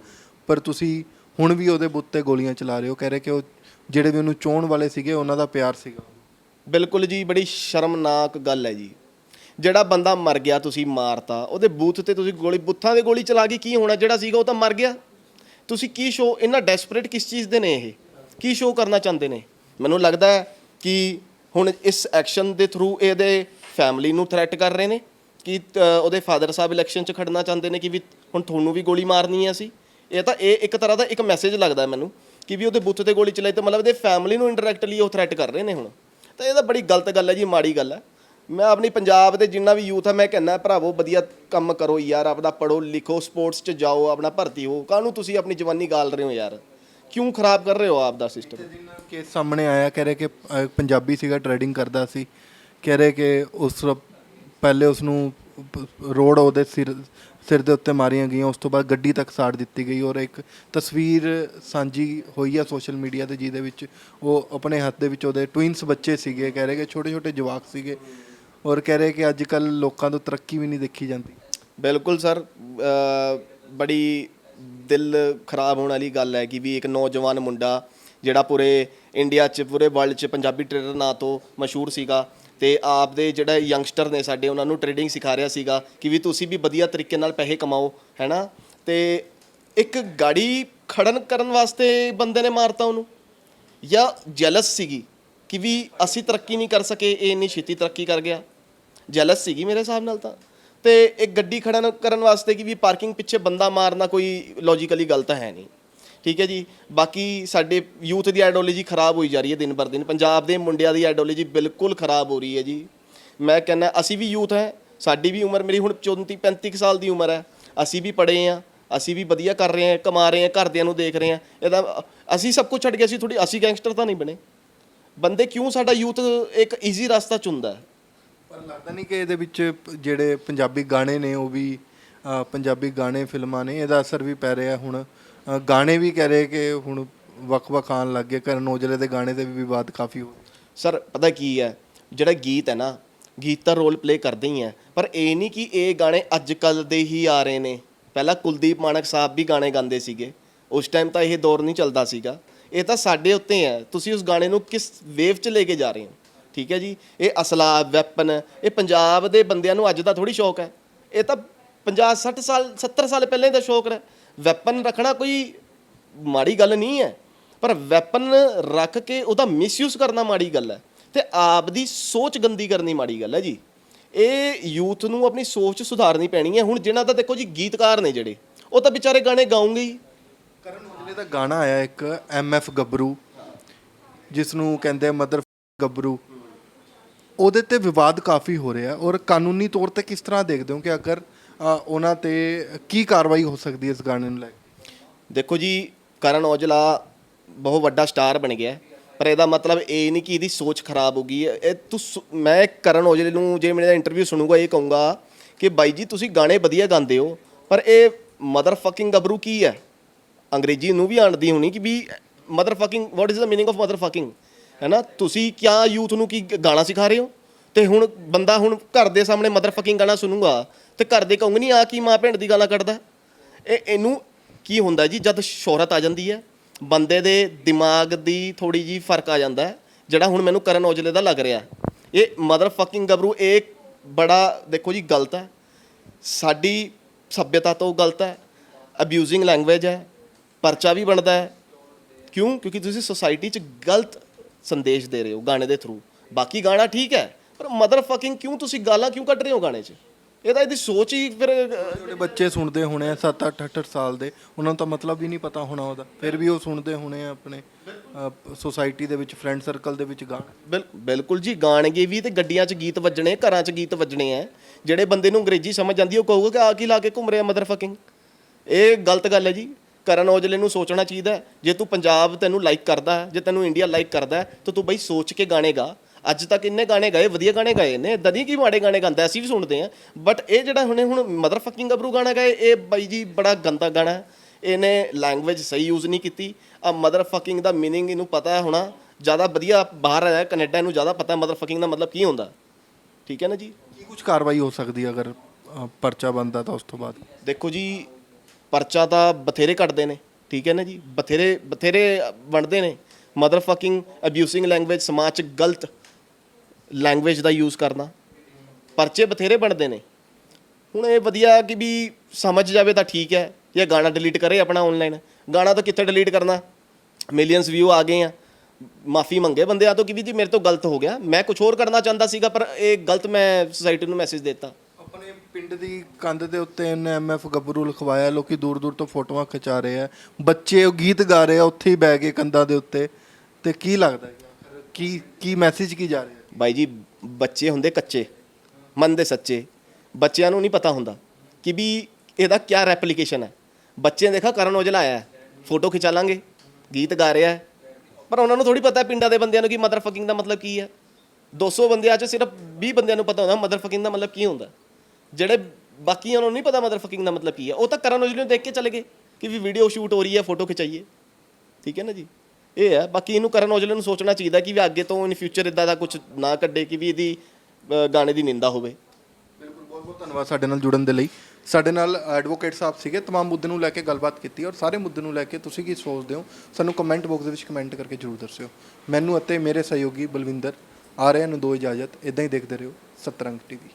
ਪਰ ਤੁਸੀਂ ਹੁਣ ਵੀ ਉਹਦੇ ਬੁੱਤ ਤੇ ਗੋਲੀਆਂ ਚਲਾ ਰਹੇ ਹੋ। ਕਹਿ ਰਹੇ ਕਿ ਉਹ ਜਿਹੜੇ ਵੀ ਉਹਨੂੰ ਚਾਹਣ ਵਾਲੇ ਸੀਗੇ ਉਹਨਾਂ ਦਾ ਪਿਆਰ ਸੀਗਾ। ਬਿਲਕੁਲ ਜੀ ਬੜੀ ਸ਼ਰਮਨਾਕ ਗੱਲ ਹੈ ਜੀ। ਜਿਹੜਾ ਬੰਦਾ ਮਰ ਗਿਆ ਤੁਸੀਂ ਮਾਰਤਾ ਉਹਦੇ ਬੂਥ ਤੇ ਤੁਸੀਂ ਗੋਲੀ ਬੁੱਥਾਂ ਦੇ ਗੋਲੀ ਚਲਾ ਕੇ ਕੀ ਹੋਣਾ ਜਿਹੜਾ ਸੀਗਾ ਉਹ ਤਾਂ ਮਰ ਗਿਆ। ਤੁਸੀਂ ਕੀ ਸ਼ੋ ਇੰਨਾ ਡੈਸਪਰੇਟ ਕਿਸ ਚੀਜ਼ ਦੇ ਨੇ ਇਹ? ਕੀ ਸ਼ੋ ਕਰਨਾ ਚਾਹੁੰਦੇ ਨੇ? ਮੈਨੂੰ ਲੱਗਦਾ ਹੈ ਕਿ ਹੁਣ ਇਸ ਐਕਸ਼ਨ ਦੇ ਥਰੂ ਇਹਦੇ ਫੈਮਿਲੀ ਨੂੰ ਥ੍ਰੈਟ ਕਰ ਰਹੇ ਨੇ ਕਿ ਅ, ਉਹਦੇ ਫਾਦਰ ਸਾਹਿਬ ਇਲੈਕਸ਼ਨ 'ਚ ਖੜਨਾ ਚਾਹੁੰਦੇ ਨੇ ਕਿ ਵੀ ਹੁਣ ਤੁਹਾਨੂੰ ਵੀ ਗੋਲੀ ਮਾਰਨੀ ਹੈ ਅਸੀਂ। ਇਹ ਤਾਂ ਇਹ ਇੱਕ ਤਰ੍ਹਾਂ ਦਾ ਇੱਕ ਮੈਸੇਜ ਲੱਗਦਾ ਮੈਨੂੰ ਕਿ ਵੀ ਉਹਦੇ ਬੁੱਤ ਤੇ ਗੋਲੀ ਚਲਾਈ ਤਾਂ ਮਤਲਬ ਇਹਦੇ ਫੈਮਿਲੀ ਨੂੰ ਇੰਡਾਇਰੈਕਟਲੀ ਉਹ ਥ੍ਰੈਟ ਕਰ ਰਹੇ ਨੇ ਹੁਣ। ਤਾਂ ਇਹ ਤਾਂ ਬੜੀ ਗਲਤ ਗੱਲ ਹੈ ਜੀ ਮਾੜੀ ਗੱਲ ਹੈ। ਮੈਂ ਆਪਣੀ ਪੰਜਾਬ ਦੇ ਜਿੰਨਾ ਵੀ ਯੂਥ ਆ ਮੈਂ ਕਹਿੰਦਾ ਭਰਾਵੋ ਵਧੀਆ ਕੰਮ ਕਰੋ ਯਾਰ ਆਪਣਾ ਪੜੋ ਲਿਖੋ ਸਪੋਰਟਸ 'ਚ ਜਾਓ ਆਪਣਾ ਭਰਤੀ ਹੋ। ਕਾਹਨੂੰ ਤੁਸੀਂ ਆਪਣੀ ਜਵਾਨੀ ਗਾਲ ਰਹੇ ਹੋ ਯਾਰ? ਕਿਉਂ ਖਰਾਬ ਕਰ ਰਹੇ ਹੋ ਆਪ ਦਾ ਸਿਸਟਮ ਦਿਨ ਕੇਸ ਸਾਹਮਣੇ ਆਇਆ ਕਹਿ ਰਹੇ ਕਿ ਅਹ, ਪੰਜਾਬੀ ਸੀਗਾ ਟ੍ਰੇਡਿੰਗ ਕਰਦਾ ਸੀ। ਕਹਿ ਰਹੇ ਕਿ ਉਸ ਰ- ਪਹਿਲੇ ਉਸ ਨੂੰ ਰੋਡ ਉਹਦੇ ਸਿਰ ਸਿਰ ਦੇ ਉੱਤੇ ਮਾਰੀਆਂ ਗਈਆਂ ਉਸ ਤੋਂ ਬਾਅਦ ਗੱਡੀ ਤੱਕ ਸਾੜ ਦਿੱਤੀ ਗਈ ਔਰ ਇੱਕ ਤਸਵੀਰ ਸਾਂਝੀ ਹੋਈ ਆ ਸੋਸ਼ਲ ਮੀਡੀਆ ਤੇ ਜਿਹਦੇ ਵਿੱਚ ਉਹ ਆਪਣੇ ਹੱਥ ਦੇ ਵਿੱਚ ਉਹਦੇ ਟਵਿੰਸ ਬੱਚੇ ਸੀਗੇ ਕਹਿ ਰਹੇ ਕਿ ਛੋਟੇ ਛੋਟੇ ਜਵਾਕ ਸੀਗੇ। ਔਰ ਕਹਿ ਰਹੇ ਕਿ ਅੱਜ ਕੱਲ ਲੋਕਾਂ ਤੋਂ ਤਰੱਕੀ ਵੀ ਨਹੀਂ ਦੇਖੀ ਜਾਂਦੀ। ਬਿਲਕੁਲ ਸਰ ਬੜੀ ਦਿਲ ਖਰਾਬ ਹੋਣ ਵਾਲੀ ਗੱਲ ਹੈ ਕਿ ਵੀ ਇੱਕ ਨੌਜਵਾਨ ਮੁੰਡਾ ਜਿਹੜਾ ਪੂਰੇ ਇੰਡੀਆ 'ਚ, ਪੂਰੇ ਵਰਲਡ 'ਚ ਪੰਜਾਬੀ ਟ੍ਰੇਡਰ ਨਾਂ ਤੋਂ ਮਸ਼ਹੂਰ ਸੀਗਾ ਤੇ ਆਪ ਦੇ ਜਿਹੜਾ ਯੰਗਸਟਰ ਨੇ ਸਾਡੇ ਉਹਨਾਂ ਨੂੰ ਟ੍ਰੇਡਿੰਗ ਸਿਖਾ ਰਿਹਾ ਸੀਗਾ ਕਿ ਵੀ ਤੁਸੀਂ ਵੀ ਵਧੀਆ ਤਰੀਕੇ ਨਾਲ ਪੈਸੇ ਕਮਾਓ, ਹੈਨਾ? ਤੇ ਇੱਕ ਗਾੜੀ ਖੜਨ ਕਰਨ ਵਾਸਤੇ ਬੰਦੇ ਨੇ ਮਾਰਤਾ ਉਹਨੂੰ। ਜਾਂ ਜੈਲਸ ਸੀਗੀ ਕਿ ਵੀ ਅਸੀਂ ਤਰੱਕੀ ਨਹੀਂ ਕਰ ਸਕੇ, ਇਹ ਇੰਨੀ ਛੇਤੀ ਤਰੱਕੀ ਕਰ ਗਿਆ। ਜੈਲਸ ਸੀਗੀ ਮੇਰੇ ਹਿਸਾਬ ਨਾਲ ਤਾਂ। ਤੇ ਇੱਕ ਗੱਡੀ ਖੜਨ ਕਰਨ ਵਾਸਤੇ ਕਿ ਵੀ ਪਾਰਕਿੰਗ ਪਿੱਛੇ ਬੰਦਾ ਮਾਰਨਾ ਕੋਈ ਲੌਜੀਕਲੀ ਗੱਲ ਤਾਂ ਹੈ ਨਹੀਂ। ਠੀਕ ਹੈ ਜੀ। ਬਾਕੀ ਸਾਡੇ ਯੂਥ ਦੀ ਆਈਡੀਓਲੋਜੀ ਖਰਾਬ ਹੋਈ ਜਾ ਰਹੀ ਹੈ ਦਿਨ ਬਰ ਦਿਨ। ਪੰਜਾਬ ਦੇ ਮੁੰਡਿਆਂ ਦੀ ਆਈਡੀਓਲੋਜੀ ਬਿਲਕੁਲ ਖਰਾਬ ਹੋ ਰਹੀ ਹੈ ਜੀ। ਮੈਂ ਕਹਿੰਦਾ, ਅਸੀਂ ਵੀ ਯੂਥ ਹੈ। ਸਾਡੀ ਵੀ ਉਮਰ ਮੇਰੀ ਹੁਣ 34 35 ਕੁ ਸਾਲ ਦੀ ਉਮਰ ਹੈ। ਅਸੀਂ ਵੀ ਪੜ੍ਹੇ ਆ ਅਸੀਂ ਵੀ ਵਧੀਆ ਕਰ ਰਹੇ ਹਾਂ, ਕਮਾ ਰਹੇ ਹਾਂ, ਘਰਦਿਆਂ ਨੂੰ ਦੇਖ ਰਹੇ ਹਾਂ। ਇਹਦਾ ਅਸੀਂ ਸਭ ਕੁਝ ਛੱਡ ਕੇ ਅਸੀਂ ਥੋੜੀ ਅਸੀਂ ਗੈਂਗਸਟਰ ਤਾਂ ਨਹੀਂ ਬਣੇ। ਬੰਦੇ ਕਿਉਂ ਸਾਡਾ ਯੂਥ ਇੱਕ ਈਜ਼ੀ ਰਸਤਾ ਚੁਣਦਾ ਹੈ? ਪਰ ਲੱਗਦਾ ਨਹੀਂ ਕਿ ਇਹਦੇ ਵਿੱਚ ਜਿਹੜੇ ਪੰਜਾਬੀ ਗਾਣੇ ਨੇ ਉਹ ਵੀ ਪੰਜਾਬੀ ਗਾਣੇ, ਫਿਲਮਾਂ ਨੇ, ਇਹਦਾ ਅਸਰ ਵੀ ਪੈ ਰਿਹਾ ਹੁਣ। ਗਾਣੇ ਵੀ ਕਹਿ ਰਹੇ ਕਿ ਹੁਣ ਵੱਖ-ਵੱਖ ਆਉਣ ਲੱਗ ਗਏ ਕਰਨ ਔਜਲੇ ਦੇ ਗਾਣੇ ਤੇ ਵੀ ਵਿਵਾਦ ਕਾਫੀ ਹੋ ਸਰ, ਪਤਾ ਕੀ ਹੈ? ਜਿਹੜਾ ਗੀਤ ਹੈ ਨਾ, ਗੀਤ ਤਾਂ ਰੋਲ ਪਲੇ ਕਰਦੇ ਹੀ ਹੈ, ਪਰ ਇਹ ਨਹੀਂ ਕਿ ਇਹ ਗਾਣੇ ਅੱਜ ਕੱਲ ਦੇ ਹੀ ਆ ਰਹੇ ਨੇ। ਪਹਿਲਾਂ ਕੁਲਦੀਪ ਮਾਨਕ ਸਾਹਿਬ ਵੀ ਗਾਣੇ ਗਾਉਂਦੇ ਸੀਗੇ, ਉਸ ਟਾਈਮ ਤਾਂ ਇਹ ਦੌਰ ਨਹੀਂ ਚੱਲਦਾ ਸੀਗਾ। ਇਹ ਤਾਂ ਸਾਡੇ ਉੱਤੇ ਹੈ। ਤੁਸੀਂ ਉਸ ਗਾਣੇ ਨੂੰ ਕਿਸ ਵੇਵ 'ਚ ਲੈ ਕੇ ਜਾ ਰਹੇ ਹੋ? ਠੀਕ ਹੈ ਜੀ? ਇਹ ਅਸਲਾ ਵੈਪਨ, ਇਹ ਪੰਜਾਬ ਦੇ ਬੰਦਿਆਂ ਨੂੰ ਅੱਜ ਦਾ ਥੋੜੀ ਸ਼ੌਕ ਹੈ। ਇਹ ਤਾਂ 50 60 ਸਾਲ 70 ਸਾਲ ਪਹਿਲਾਂ ਦਾ ਸ਼ੌਕ ਹੈ। ਵੈਪਨ ਰੱਖਣਾ ਕੋਈ ਮਾੜੀ ਗੱਲ ਨਹੀਂ ਹੈ। ਪਰ ਵੈਪਨ ਰੱਖ ਕੇ ਉਹਦਾ ਮਿਸਯੂਜ਼ ਕਰਨਾ ਮਾੜੀ ਗੱਲ ਹੈ ਤੇ ਆਪ ਦੀ ਸੋਚ ਗੰਦੀ ਕਰਨੀ ਮਾੜੀ ਗੱਲ ਹੈ ਜੀ। ਇਹ ਯੂਥ ਨੂੰ ਆਪਣੀ ਸੋਚ ਸੁਧਾਰਨੀ ਪੈਣੀ ਹੈ। ਹੁਣ ਜਿਹਨਾਂ ਦਾ ਦੇਖੋ ਜੀ ਗੀਤਕਾਰ ਨੇ ਜਿਹੜੇ, ਉਹ ਤਾਂ ਵਿਚਾਰੇ ਗਾਣੇ ਗਾਉਂਗੇ ਹੀ। ਕਰਨ ਔਜਲੇ ਦਾ ਗਾਣਾ ਆਇਆ ਇੱਕ ਐਫ ਗੱਭਰੂ ਜਿਸ ਨੂੰ ਕਹਿੰਦੇ ਮਦਰ ਗੱਭਰੂ। ਉਹਦੇ ਤੇ ਵਿਵਾਦ ਕਾਫੀ ਹੋ ਰਿਹਾ ਔਰ ਕਾਨੂੰਨੀ ਤੌਰ ਤੇ ਕਿਸ ਤਰ੍ਹਾਂ ਦੇਖਦੇ ਹੋ ਕਿ ਅਗਰ ਉਹਨਾਂ ਤੇ ਕੀ ਕਾਰਵਾਈ ਹੋ ਸਕਦੀ ਹੈ ਇਸ ਗਾਣੇ ਨੂੰ ਲੈ ਕੇ? ਦੇਖੋ ਜੀ, ਕਰਨ ਔਜਲਾ ਬਹੁਤ ਵੱਡਾ ਸਟਾਰ ਬਣ ਗਿਆ ਪਰ ਇਹਦਾ ਮਤਲਬ ਇਹ ਨਹੀਂ ਕਿ ਇਹਦੀ ਸੋਚ ਖਰਾਬ ਹੋ ਗਈ ਹੈ। ਇਹ ਤੂੰ ਮੈਂ ਕਰਨ ਔਜਲੇ ਨੂੰ ਜੇ ਮੇਰੇ ਦਾ ਇੰਟਰਵਿਊ ਸੁਣੂਗਾ, ਇਹ ਕਹੂੰਗਾ ਕਿ ਬਾਈ ਜੀ, ਤੁਸੀਂ ਗਾਣੇ ਵਧੀਆ ਗਾਉਂਦੇ ਹੋ, ਪਰ ਇਹ ਮਦਰ ਫਕਿੰਗ ਗੱਭਰੂ ਕੀ ਹੈ? ਅੰਗਰੇਜ਼ੀ ਨੂੰ ਵੀ ਆਣਦੀ ਹੋਣੀ ਕਿ ਵੀ mother fucking what is the meaning of mother fucking ਹੈ ਨਾ ਤੁਸੀਂ ਕਿਆ ਯੂਥ ਨੂੰ ਕੀ ਗਾਣਾ ਸਿਖਾ ਰਹੇ ਹੋ? ਤੇ ਹੁਣ ਬੰਦਾ ਹੁਣ ਘਰ ਦੇ ਸਾਹਮਣੇ ਮਦਰ ਫਕਿੰਗ ਗਾਣਾ ਸੁਣੂਗਾ, ਤੇ ਘਰ ਦੇ ਕਹੂੰਗੇ, ਨਹੀਂ ਆ ਕੀ ਮਾਂ ਭੈਣ ਦੀ ਗਾਲਾਂ ਕੱਢਦਾ? ਇਹ, ਇਹਨੂੰ ਕੀ ਹੁੰਦਾ ਜੀ? ਜਦ ਸ਼ੋਹਰਤ ਆ ਜਾਂਦੀ ਹੈ, ਬੰਦੇ ਦੇ ਦਿਮਾਗ ਦੀ ਥੋੜੀ ਜੀ ਫ਼ਰਕ ਆ ਜਾਂਦਾ ਹੈ, ਜਿਹੜਾ ਹੁਣ ਮੈਨੂੰ ਕਰਨ ਔਜਲੇ ਦਾ ਲੱਗ ਰਿਹਾ। ਇਹ ਮਦਰ ਫਕਿੰਗ ਗੱਭਰੂ, ਇਹ ਬੜਾ, ਦੇਖੋ ਜੀ, ਗਲਤ ਹੈ। ਸਾਡੀ ਸਭਿਅਤਾ ਤੋਂ ਗਲਤ ਹੈ ਅਬਿਊਜ਼ਿੰਗ ਲੈਂਗੁਏਜ ਹੈ, ਪਰਚਾ ਵੀ ਬਣਦਾ ਹੈ। ਕਿਉਂ? ਕਿਉਂਕਿ ਤੁਸੀਂ ਸੋਸਾਇਟੀ 'ਚ ਗਲਤ ਸੰਦੇਸ਼ ਦੇ ਰਹੇ ਹੋ ਗਾਣੇ ਦੇ ਥਰੂ ਬਾਕੀ ਗਾਣਾ ਠੀਕ ਹੈ ਪਰ ਮਦਰ ਫਕਿੰਗ ਕਿਉਂ ਤੁਸੀਂ ਗਾਲਾਂ ਕਿਉਂ ਕੱਢ ਰਹੇ ਹੋ ਗਾਣੇ 'ਚ? ਇਹ ਤਾਂ ਇਹਦੀ ਸੋਚ ਹੀ ਫਿਰ ਜਿਹੜੇ ਬੱਚੇ ਸੁਣਦੇ ਹੋਣੇ ਆ 7 8 8 ਸਾਲ ਦੇ ਉਹਨਾਂ ਨੂੰ ਤਾਂ ਮਤਲਬ ਵੀ ਨਹੀਂ ਪਤਾ ਹੋਣਾ ਉਹਦਾ। ਫਿਰ ਵੀ ਉਹ ਸੁਣਦੇ ਹੋਣੇ ਆ ਆਪਣੇ ਸੋਸਾਇਟੀ ਦੇ ਵਿੱਚ ਫਰੈਂਡ ਸਰਕਲ ਦੇ ਵਿੱਚ ਗਾਣਾ। ਬਿਲ ਬਿਲਕੁਲ ਜੀ ਗਾਣਗੇ ਵੀ ਤੇ ਗੱਡੀਆਂ 'ਚ ਗੀਤ ਵੱਜਣੇ ਘਰਾਂ 'ਚ ਗੀਤ ਵੱਜਣੇ ਆ। ਜਿਹੜੇ ਬੰਦੇ ਨੂੰ ਅੰਗਰੇਜ਼ੀ ਸਮਝ ਜਾਂਦੀ ਉਹ ਕਹੂਗਾ ਕਿ ਆ ਕੀ ਲਾ ਕੇ ਘੁੰਮ ਰਿਹਾ ਮਦਰ ਫਕਿੰਗ ਇਹ ਗਲਤ ਗੱਲ ਹੈ ਜੀ। ਕਰਨ ਔਜਲੇ ਨੂੰ ਸੋਚਣਾ ਚਾਹੀਦਾ ਹੈ। ਜੇ ਤੂੰ ਪੰਜਾਬ ਤੈਨੂੰ ਲਾਈਕ ਕਰਦਾ ਹੈ, ਜੇ ਤੈਨੂੰ ਇੰਡੀਆ ਲਾਈਕ ਕਰਦਾ ਹੈ, ਤਾਂ ਤੂੰ ਬਈ ਸੋਚ ਕੇ ਗਾਣੇ ਗਾ ਅੱਜ ਤੱਕ ਇੰਨੇ ਗਾਣੇ ਗਾਏ ਵਧੀਆ ਗਾਣੇ ਗਾਏ ਨੇ ਇਦਾਂ ਨਹੀਂ ਕਿ ਮਾੜੇ ਗਾਣੇ ਗਾਉਂਦਾ ਅਸੀਂ ਵੀ ਸੁਣਦੇ ਆ ਬਟ ਇਹ ਜਿਹੜਾ ਹੁਣੇ ਹੁਣ ਮਦਰ ਫਕਿੰਗ ਗੱਭਰੂ ਗਾਣਾ ਗਾਏ ਇਹ ਬਾਈ ਜੀ ਬੜਾ ਗੰਦਾ ਗਾਣਾ ਹੈ ਇਹਨੇ ਲੈਂਗੁਏਜ ਸਹੀ ਯੂਜ਼ ਨਹੀਂ ਕੀਤੀ ਆ ਮਦਰ ਫਕਿੰਗ ਦਾ मीनिंग ਇਹਨੂੰ ਪਤਾ ਹੈ ਹੋਣਾ ਜ਼ਿਆਦਾ ਵਧੀਆ ਬਾਹਰ ਹੈ ਕੈਨੇਡਾ ਇਹਨੂੰ ਜ਼ਿਆਦਾ ਪਤਾ ਮਦਰ ਫਕਿੰਗ ਦਾ ਮਤਲਬ ਕੀ ਹੁੰਦਾ ਠੀਕ ਹੈ ਨਾ ਜੀ ਕੀ ਕੁਝ ਕਾਰਵਾਈ ਹੋ ਸਕਦੀ ਹੈ ਅਗਰ ਅ, ਪਰਚਾ ਬੰਦਾ ਤਾਂ ਉਸ ਤੋਂ ਬਾਅਦ ਦੇਖੋ ਜੀ ਪਰਚਾ ਤਾਂ ਬਥੇਰੇ ਕੱਟਦੇ ਨੇ, ਠੀਕ ਹੈ ਨਾ ਜੀ? ਬਥੇਰੇ ਬਥੇਰੇ ਬਣਦੇ ਨੇ। ਮਦਰ ਫਕਿੰਗ ਅਬਿਊਸਿੰਗ ਲੈਂਗੁਏਜ ਸਮਾਜ 'ਚ ਗਲਤ ਲੈਂਗੁਏਜ ਦਾ ਯੂਜ਼ ਕਰਨਾ। ਪਰਚੇ ਬਥੇਰੇ ਬਣਦੇ ਨੇ। ਹੁਣ ਇਹ ਵਧੀਆ ਕਿ ਵੀ ਸਮਝ ਜਾਵੇ ਤਾਂ ਠੀਕ ਹੈ, ਜਾਂ ਗਾਣਾ ਡਿਲੀਟ ਕਰੇ ਆਪਣਾ ਆਨਲਾਈਨ ਗਾਣਾ ਤਾਂ ਕਿੱਥੇ ਡਿਲੀਟ ਕਰਨਾ? ਮਿਲੀਅਨਸ ਵਿਊ ਆ ਗਏ ਆ। ਮਾਫੀ ਮੰਗੇ ਬੰਦਿਆਂ ਤੋਂ ਕਿ ਵੀ ਜੀ ਮੇਰੇ ਤੋਂ ਗਲਤ ਹੋ ਗਿਆ। ਮੈਂ ਕੁਝ ਹੋਰ ਕਰਨਾ ਚਾਹੁੰਦਾ ਸੀਗਾ, ਪਰ ਇਹ ਗਲਤ ਮੈਂ ਸੋਸਾਇਟੀ ਨੂੰ ਮੈਸੇਜ ਦਿੱਤਾ। ਆਪਣੇ ਪਿੰਡ ਦੀ ਕੰਧ ਦੇ ਉੱਤੇ ਇਹਨੇ ਐਮਐਫ ਗੱਭਰੂ ਲਿਖਵਾਇਆ ਲੋਕੀ ਦੂਰ ਦੂਰ ਤੋਂ ਫੋਟੋਆਂ ਖਿਚਾ ਰਹੇ ਆ। ਬੱਚੇ ਉਹ ਗੀਤ ਗਾ ਰਹੇ ਆ ਉੱਥੇ ਹੀ ਬਹਿ ਕੇ ਕੰਧਾਂ ਦੇ ਉੱਤੇ। ਤੇ ਕੀ ਲੱਗਦਾ ਹੈ ਆਖਰ? ਕੀ ਕੀ ਮੈਸੇਜ ਕੀ ਜਾ ਰਿਹਾ? ਬਾਈ ਜੀ ਬੱਚੇ ਹੁੰਦੇ ਕੱਚੇ ਮਨ ਦੇ ਸੱਚੇ। ਬੱਚਿਆਂ ਨੂੰ ਨਹੀਂ ਪਤਾ ਹੁੰਦਾ ਕਿ ਵੀ ਇਹਦਾ ਕੀ ਰੈਪਲੀਕੇਸ਼ਨ ਹੈ। ਬੱਚੇ ਨੇ ਦੇਖਾ ਕਰਨ ਔਜਲਾ ਆਇਆ ਹੈ, ਫੋਟੋ ਖਿਚਾ ਲਾਂਗੇ ਗੀਤ ਗਾ ਰਿਹਾ ਹੈ। ਪਰ ਉਹਨਾਂ ਨੂੰ ਥੋੜੀ ਪਤਾ ਹੈ ਪਿੰਡਾਂ ਦੇ ਬੰਦਿਆਂ ਨੂੰ ਕਿ ਮਦਰ ਫਕਿੰਗ ਦਾ ਮਤਲਬ ਕੀ ਹੈ। 200 ਬੰਦਿਆਂ 'ਚ ਸਿਰਫ 20 ਬੰਦਿਆਂ ਨੂੰ ਪਤਾ ਹੁੰਦਾ ਮਦਰ ਫਕਿੰਗ ਦਾ ਮਤਲਬ ਕੀ ਹੁੰਦਾ। ਜਿਹੜੇ ਬਾਕੀਆਂ ਨੂੰ ਨਹੀਂ ਪਤਾ ਮਦਰ ਫਕਿੰਗ ਦਾ ਮਤਲਬ ਕੀ ਹੈ, ਉਹ ਤਾਂ ਕਰਨ ਔਜਲੇ ਨੂੰ ਦੇਖ ਕੇ ਚਲੇ ਗਏ ਕਿ ਵੀ ਵੀਡੀਓ ਸ਼ੂਟ ਹੋ ਰਹੀ ਹੈ ਫੋਟੋ ਖਿਚਾਈਏ। ਠੀਕ ਹੈ ਨਾ ਜੀ? ਇਹ ਹੈ, ਬਾਕੀ ਇਹਨੂੰ ਕਰਨ ਔਜਲੇ ਨੂੰ ਸੋਚਣਾ ਚਾਹੀਦਾ ਕਿ ਵੀ ਅੱਗੇ ਤੋਂ ਇਨ ਫਿਊਚਰ ਇਦਾਂ ਦਾ ਕੁਝ ਨਾ ਕੱਢੇ ਕਿ ਵੀ ਇਹਦੀ ਗਾਣੇ ਦੀ ਨਿੰਦਾ ਹੋਵੇ। ਬਿਲਕੁਲ, ਬਹੁਤ ਬਹੁਤ ਧੰਨਵਾਦ ਸਾਡੇ ਨਾਲ ਜੁੜਨ ਦੇ ਲਈ। ਸਾਡੇ ਨਾਲ ਐਡਵੋਕੇਟ ਸਾਹਿਬ ਸੀਗੇ, ਤਮਾਮ ਮੁੱਦੇ ਨੂੰ ਲੈ ਕੇ ਗੱਲਬਾਤ ਕੀਤੀ ਔਰ ਸਾਰੇ ਮੁੱਦੇ ਨੂੰ ਲੈ ਕੇ ਤੁਸੀਂ ਕੀ ਸੋਚਦੇ ਹੋ, ਸਾਨੂੰ ਕਮੈਂਟ ਬਾਕਸ ਦੇ ਵਿੱਚ ਕਮੈਂਟ ਕਰਕੇ ਜਰੂਰ ਦੱਸਿਓ। ਮੈਨੂੰ ਅਤੇ ਮੇਰੇ ਸਹਿਯੋਗੀ ਬਲਵਿੰਦਰ, ਆ ਰਹੇ ਨੂੰ ਦੋ ਇਜਾਜ਼ਤ ਇਦਾਂ ਹੀ ਦੇਖਦੇ ਰਹੋ, ਸਤਰੰਗ ਟੀਵੀ